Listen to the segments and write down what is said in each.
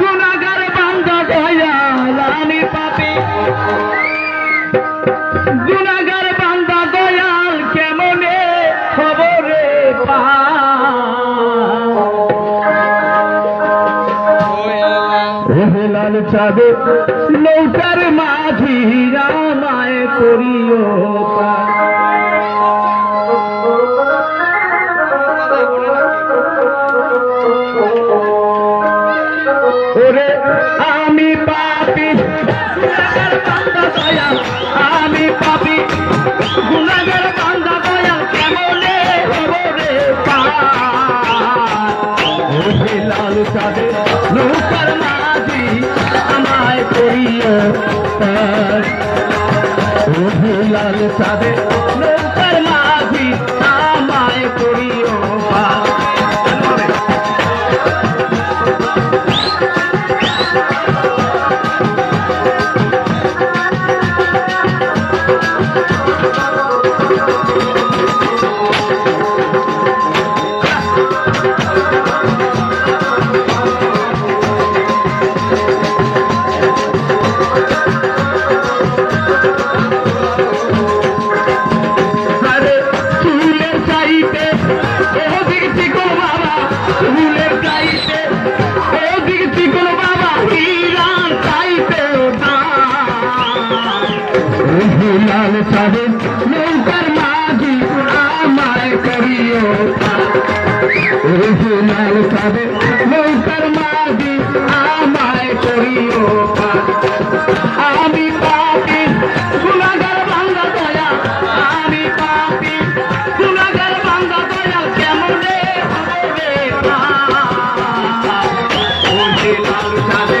গুণাগার বান্দা দয়ালানি পাপি। গুণাগার দয়াল, কেমনে খবরে পা হেলাল চাঁদে, নৌকার মাঝি রামায় করিও পা ওরে আমি পাপি। গুণাগার বান্দা দয়াল আমি পাপি। গুণাগার বান্দা দয়াল কেমনে লাল চাঁদে মাঝি আমায় করিও লাল চাঁদে রহিলাল সাবে নৌকার মাঝি আমায় করিও আমি পাপি গুণাগার বান্দা দয়া আমি পাপি গুণাগার বান্দা দয়া কেমনে হবে না রহিলাল সাবে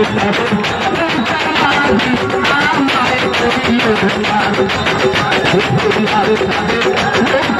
مين گهٽ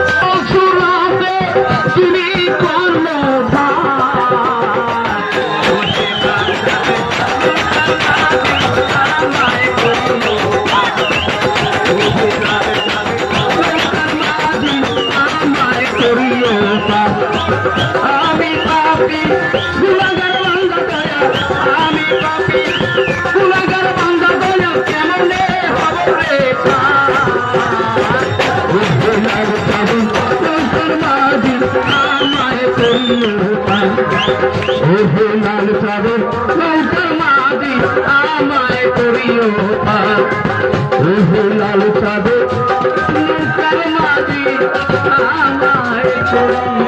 আমি পাপি গুণাগার বান্ধ দয়া। আমি পাপি গুণাগার বান্ধ দয়া। কেমনে হবে আমায় করিও পাল লাল সাধু আমায় করিও